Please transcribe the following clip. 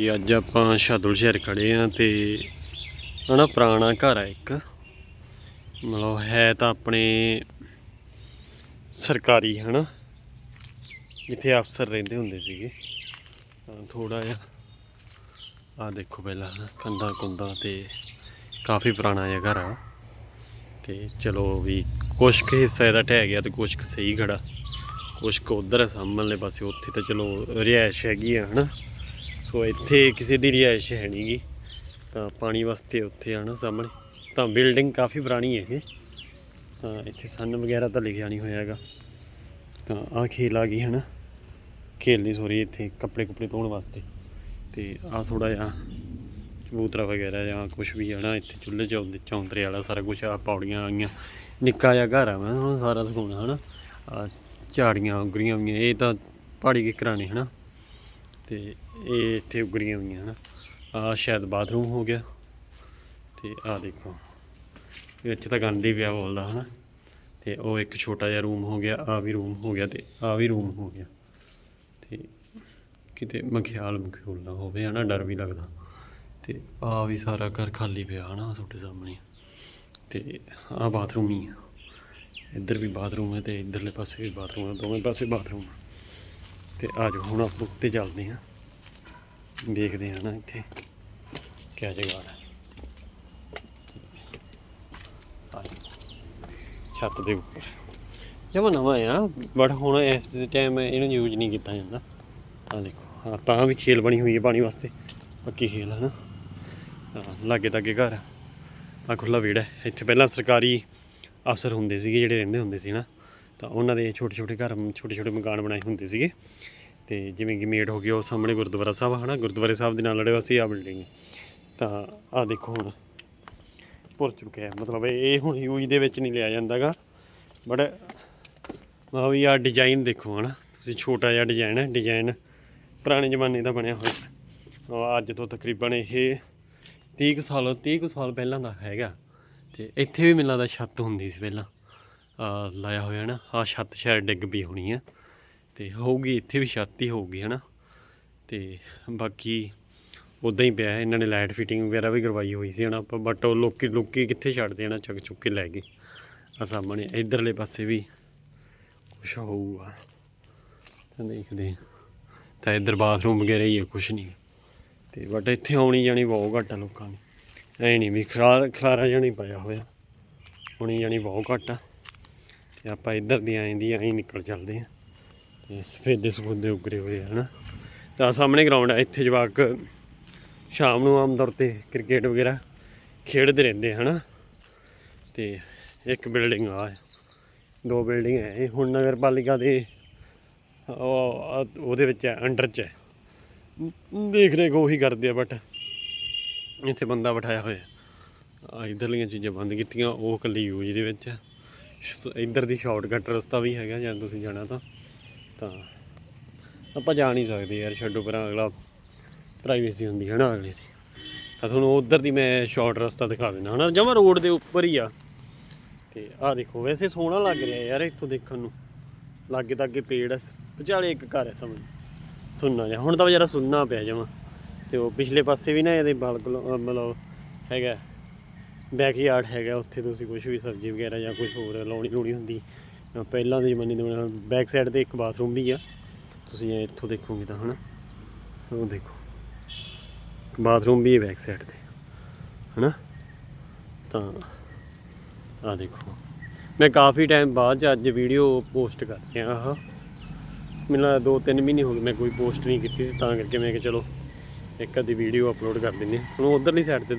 ਇਹ ਅੱਜ ਆਪਾਂ ਸ਼ਾਦੁਲ ਸ਼ਹਿਰ ਖੜੇ ਆ ਤੇ ਹਨਾ ਪੁਰਾਣਾ ਘਰ ਆ ਇੱਕ। ਮਤਲਬ ਹੈ ਤਾਂ ਆਪਣੇ ਸਰਕਾਰੀ ਹਨਾ। ਜਿੱਥੇ ਅਫਸਰ ਰਹਿੰਦੇ ਹੁੰਦੇ ਸੀਗੇ। ਥੋੜਾ ਜਿਹਾ ਆ ਦੇਖੋ ਪਹਿਲਾਂ ਕੰਧਾਂ ਕੁੰਧਾਂ ਤੇ ਕਾਫੀ ਪੁਰਾਣਾ ਜਿਹਾ ਘਰ ਆ। ਤੇ ਚਲੋ ਵੀ ਕੁਛ ਕੁ ਹਿੱਸਾ ਇਹਦਾ ਢਹਿ ਗਿਆ ਤੇ ਕੁਛ ਕੁ ਸਹੀ ਖੜਾ। ਕੁਛ ਕੁ ਉਧਰ ਸਾਹਮਣੇ ਪਾਸੇ, ਉੱਥੇ ਤਾਂ ਚਲੋ ਰਿਹਾਇਸ਼ ਹੈਗੀ ਆ ਹਨਾ। ਸੋ ਇੱਥੇ ਕਿਸੇ ਦੀ ਰਿਹਾਇਸ਼ ਹੈ ਨਹੀਂਗੀ ਤਾਂ ਪਾਣੀ ਵਾਸਤੇ ਉੱਥੇ ਆ ਨਾ ਸਾਹਮਣੇ। ਤਾਂ ਬਿਲਡਿੰਗ ਕਾਫੀ ਪੁਰਾਣੀ ਹੈ ਇਹ। ਤਾਂ ਇੱਥੇ ਸਨ ਵਗੈਰਾ ਤਾਂ ਲਿਖਿਆ ਨਹੀਂ ਹੋਇਆ ਹੈਗਾ। ਤਾਂ ਆਹ ਖੇਲ ਆ ਗਈ ਹਨਾ ਖੇਲ ਨਹੀਂ ਸੋਰੀ, ਇੱਥੇ ਕੱਪੜੇ ਕੁਪੜੇ ਧੋਣ ਵਾਸਤੇ। ਤੇ ਆਹ ਥੋੜਾ ਜਿਹਾ ਕਬੂਤਰਾ ਵਗੈਰਾ ਜਾਂ ਕੁਝ ਵੀ ਹੈ ਨਾ, ਇੱਥੇ ਚੁੱਲ੍ਹੇ ਚੌਂਦੇ ਚੌਂਤਰੇ ਵਾਲਾ ਸਾਰਾ ਕੁਝ ਆ, ਪੌੜੀਆਂ ਆਈਆਂ। ਨਿੱਕਾ ਜਿਹਾ ਘਰ ਆ, ਮੈਂ ਹੁਣ ਸਾਰਾ ਦਿਖਾਉਣਾ, ਹਨਾ। ਆ ਝਾੜੀਆਂ ਉਗਰੀਆਂ ਹੋਈਆਂ, ਇਹ ਤਾਂ ਪਹਾੜੀ ਕਿਕਰਾਂ ਨੇ ਹਨਾ। ਤੇ ਇਹ ਇੱਥੇ ਉਗਰੀਆਂ ਹੋਈਆਂ ਹਨਾ। ਆ ਸ਼ਾਇਦ ਬਾਥਰੂਮ ਹੋ ਗਿਆ। ਤੇ ਆ ਦੇਖੋ। ਇਹ ਇੱਥੇ ਤਾਂ ਗੰਦ ਹੀ ਪਿਆ ਬੋਲਦਾ ਹਨਾ। ਤੇ ਉਹ ਇੱਕ ਛੋਟਾ ਜਿਹਾ ਰੂਮ ਹੋ ਗਿਆ ਆ ਵੀ ਰੂਮ ਹੋ ਗਿਆ ਤੇ ਆ ਵੀ ਰੂਮ ਹੋ ਗਿਆ। ਤੇ ਕਿਤੇ ਮਖਿਆਲ ਮਖਿਆਲ ਨਾ ਹੋਵੇ, ਹਨਾ, ਡਰ ਵੀ ਲੱਗਦਾ। ਤੇ ਆ ਵੀ ਸਾਰਾ ਘਰ ਖਾਲੀ ਪਿਆ, ਹਨਾ, ਤੁਹਾਡੇ ਸਾਹਮਣੇ। ਤੇ ਆ ਬਾਥਰੂਮ ਹੀ ਆ। ਇੱਧਰ ਵੀ ਬਾਥਰੂਮ ਹੈ ਤੇ ਇੱਧਰਲੇ ਪਾਸੇ ਵੀ ਬਾਥਰੂਮ ਹੈ ਦੋਵੇਂ ਪਾਸੇ ਬਾਥਰੂਮ ਆ। ਤੇ ਆ ਜਾਓ, ਹੁਣ ਆਪਾਂ ਉੱਤੇ ਚੱਲਦੇ ਹਾਂ। ਦੇਖਦੇ ਹਾਂ ਨਾ ਇੱਥੇ ਕਿਆ ਜਗ੍ਹਾ ਹੈ। ਛੱਤ ਦੇ ਉੱਪਰ। ਜਮਾ ਨਵਾਂ ਆ, ਬਟ ਹੁਣ ਇਸ ਟਾਈਮ ਇਹਨੂੰ ਯੂਜ਼ ਨਹੀਂ ਕੀਤਾ ਜਾਂਦਾ। ਆ ਦੇਖੋ ਹਾਂ ਤਾਂ ਵੀ ਖੇਲ ਬਣੀ ਹੋਈ ਹੈ ਪਾਣੀ ਵਾਸਤੇ। ਪੱਕੀ ਖੇਲ ਹੈ ਨਾ। ਹਾਂ ਲਾਗੇ ਤਾਗੇ ਘਰ ਆ। ਖੁੱਲਾ ਵਿਹੜਾ ਇੱਥੇ ਪਹਿਲਾਂ ਸਰਕਾਰੀ ਅਫਸਰ ਹੁੰਦੇ ਸੀਗੇ, ਜਿਹੜੇ ਰਹਿੰਦੇ ਹੁੰਦੇ ਸੀ ਨਾ। ਤਾਂ ਉਹਨਾਂ ਦੇ ਛੋਟੇ ਛੋਟੇ ਘਰ, ਛੋਟੇ ਛੋਟੇ ਮਕਾਨ ਬਣਾਏ ਹੁੰਦੇ ਸੀਗੇ। ਤੇ ਜਿਵੇਂ ਕਿ ਮੇਟ ਹੋ ਗਿਆ ਉਹ ਸਾਹਮਣੇ ਗੁਰਦੁਆਰਾ ਸਾਹਿਬ ਹਨਾ? ਗੁਰਦੁਆਰੇ ਸਾਹਿਬ ਦੇ ਨਾਲ ਲੜੇ ਵਾਸੀ ਆ ਬਿਲਡਿੰਗ ਤਾਂ ਆ ਦੇਖੋ ਹੁਣ ਭੁਰ ਚੁੱਕਿਆ ਹੈ। ਮਤਲਬ ਇਹ ਹੁਣ ਯੂਜ਼ ਦੇ ਵਿੱਚ ਨਹੀਂ ਲਿਆ ਜਾਂਦਾਗਾ। ਬਟ ਮਾ ਵੀ ਆ ਡਿਜ਼ਾਈਨ ਦੇਖੋ, ਹਨਾ? ਤੁਸੀਂ ਛੋਟਾ ਜਿਹਾ ਡਿਜ਼ਾਈਨ ਹੈ ਡਿਜ਼ਾਈਨ ਪੁਰਾਣੇ ਜ਼ਮਾਨੇ ਦਾ ਬਣਿਆ ਹੋਇਆ। ਅੱਜ ਤੋਂ ਤਕਰੀਬਨ ਇਹ 30 ਕੁ ਸਾਲ 30 ਕੁ ਸਾਲ ਪਹਿਲਾਂ ਦਾ ਹੈਗਾ। ਤੇ ਇੱਥੇ ਵੀ ਮੈਨੂੰ ਦਾ ਛੱਤ ਹੁੰਦੀ ਸੀ ਪਹਿਲਾਂ। ਲਾਇਆ ਹੋਇਆ ਨਾ ਆ ਛੱਤ ਸ਼ਾਇਦ ਡਿੱਗ ਪਈ ਹੋਣੀ ਆ। ਤੇ ਹੋਊਗੀ, ਇੱਥੇ ਵੀ ਛੱਤ ਹੀ ਹੋਊਗੀ, ਹਨਾ। ਤੇ ਬਾਕੀ ਉਦਾਂ ਹੀ ਪਿਆ, ਇਹਨਾਂ ਨੇ ਲਾਈਟ ਫਿਟਿੰਗ ਵਗੈਰਾ ਵੀ ਕਰਵਾਈ ਹੋਈ ਸੀ, ਹਨਾ ਬਟ ਉਹ ਲੋਕੀ ਲੋਕੀ ਕਿੱਥੇ ਛੱਡਦੇ, ਹਨਾ, ਚੱਕ ਚੁੱਕ ਕੇ ਲੈ ਗਏ। ਆ ਸਾਹਮਣੇ, ਇਧਰਲੇ ਪਾਸੇ ਵੀ ਕੁਛ ਹੋਊਗਾ। ਤਾਂ ਦੇਖਦੇ ਤਾਂ ਇੱਧਰ ਬਾਥਰੂਮ ਵਗੈਰਾ ਹੀ ਹੈ ਕੁਛ ਨਹੀਂ। ਤੇ ਬਟ ਇੱਥੇ ਆਉਣੀ ਜਾਣੀ ਬਹੁਤ ਘੱਟ ਆ ਲੋਕਾਂ ਨੇ। ਐ ਨਹੀਂ ਵੀ ਖਲਾਰਾ ਖਲਾਰਾ ਜਾਣੀ ਪਾਇਆ ਹੋਇਆ। ਹੁਣੀ ਜਾਣੀ ਬਹੁਤ ਘੱਟ ਆ। ਤੇ ਆਪਾਂ ਇੱਧਰ ਦੀ ਆਏ ਦੀ ਐਂ ਨਿਕਲ ਚੱਲਦੇ ਆ ਤੇ ਸਫੇਦੇ ਸਫੂਦੇ ਉਗਰੇ ਹੋਏ ਆ, ਹਨਾ। ਤਾਂ ਸਾਹਮਣੇ ਗਰਾਊਂਡ ਆ, ਇੱਥੇ ਜਵਾਕ ਸ਼ਾਮ ਨੂੰ ਆਮ ਤੌਰ ਤੇ ਕ੍ਰਿਕਟ ਵਗੈਰਾ ਖੇਡਦੇ ਰਹਿੰਦੇ ਹਨਾ। ਤੇ ਇੱਕ ਬਿਲਡਿੰਗ ਆ, ਦੋ ਬਿਲਡਿੰਗ ਹੈ ਇਹ ਹੁਣ ਨਗਰ ਪਾਲਿਕਾ ਦੇ ਉਹਦੇ ਵਿੱਚ ਹੈ ਅੰਡਰ ਚ ਹੈ ਦੇਖ ਰੇਖ ਉਹੀ ਕਰਦੇ ਆ ਬਟ ਇੱਥੇ ਬੰਦਾ ਬਿਠਾਇਆ ਹੋਇਆ। ਆ ਇਧਰਲੀਆਂ ਚੀਜ਼ਾਂ ਬੰਦ ਕੀਤੀਆਂ, ਉਹ ਕੱਲੀ ਯੂਜ਼ ਦੇ ਵਿੱਚ ਹੈ ਇੱਧਰ ਦੀ ਸ਼ਾਰਟਕਟ ਰਸਤਾ ਵੀ ਹੈਗਾ, ਜਾਂ ਤੁਸੀਂ ਜਾਣਾ ਤਾਂ। ਤਾਂ ਆਪਾਂ ਜਾ ਨਹੀਂ ਸਕਦੇ ਯਾਰ, ਛੱਡੋ ਪਰਾਂ ਅਗਲਾ ਪ੍ਰਾਈਵੇਸੀ ਹੁੰਦੀ ਹੈ ਨਾ ਅਗਲੇ ਦੀ ਤਾਂ ਤੁਹਾਨੂੰ ਉਧਰ ਦੀ ਮੈਂ ਸ਼ਾਰਟ ਰਸਤਾ ਦਿਖਾ ਦਿੰਦਾ ਹਨਾ, ਜਮਾ ਰੋਡ ਦੇ ਉੱਪਰ ਹੀ ਆ। ਤੇ ਆਹ ਦੇਖੋ, ਵੈਸੇ ਸੋਹਣਾ ਲੱਗ ਰਿਹਾ ਯਾਰ ਇੱਥੋਂ ਦੇਖਣ ਨੂੰ। ਲਾਗੇ ਤਾਂ ਅੱਗੇ ਪੇੜ ਆ, ਵਿਚਾਲੇ ਇੱਕ ਘਰ ਹੈ ਸਮਝ ਸੁਣਨਾ ਜਿਹਾ। ਹੁਣ ਤਾਂ ਵਿਚਾਰਾ ਸੁਣਨਾ ਪਿਆ ਜਮਾ। ਤੇ ਉਹ ਪਿਛਲੇ ਪਾਸੇ ਵੀ ਨਾ ਇਹਦੇ ਬਲਕ ਮਤਲਬ ਹੈਗਾ। ਬੈਕਯਾਰਡ ਹੈਗਾ, ਉੱਥੇ ਤੁਸੀਂ ਕੁਝ ਵੀ ਸਬਜ਼ੀ ਵਗੈਰਾ ਜਾਂ ਕੁਝ ਹੋਰ ਲਾਉਣੀ ਲੋੜੀ ਹੁੰਦੀ ਪਹਿਲਾਂ ਦੇ ਜ਼ਮਾਨੇ ਦੇ ਬੈਕ ਸਾਈਡ ਤੇ ਇੱਕ ਬਾਥਰੂਮ ਵੀ ਆ। ਤੁਸੀਂ ਇੱਥੋਂ ਦੇਖੋਗੇ ਤਾਂ, ਹਨਾ? ਉਹ ਦੇਖੋ। ਬਾਥਰੂਮ ਵੀ ਹੈ ਬੈਕ ਸਾਈਡ ਤੇ, ਹਨਾ? ਤਾਂ ਆ ਦੇਖੋ। ਮੈਂ ਕਾਫੀ ਟਾਈਮ ਬਾਅਦ 'ਚ ਅੱਜ ਵੀਡੀਓ ਪੋਸਟ ਕਰ ਰਿਹਾ ਹਾਂ। ਮੈਨੂੰ ਦੋ ਤਿੰਨ ਮਹੀਨੇ ਹੋ ਗਏ, ਮੈਂ ਕੋਈ ਪੋਸਟ ਨਹੀਂ ਕੀਤੀ ਸੀ, ਤਾਂ ਕਰਕੇ ਮੈਂ ਕਿਹਾ ਚਲੋ, ਇੱਕ ਅੱਧੀ ਵੀਡੀਓ ਅਪਲੋਡ ਕਰ ਦਿੰਨੇ ਹਾਂ। ਹੁਣ ਉਧਰਲੀ ਸਾਈਡ ਤੇ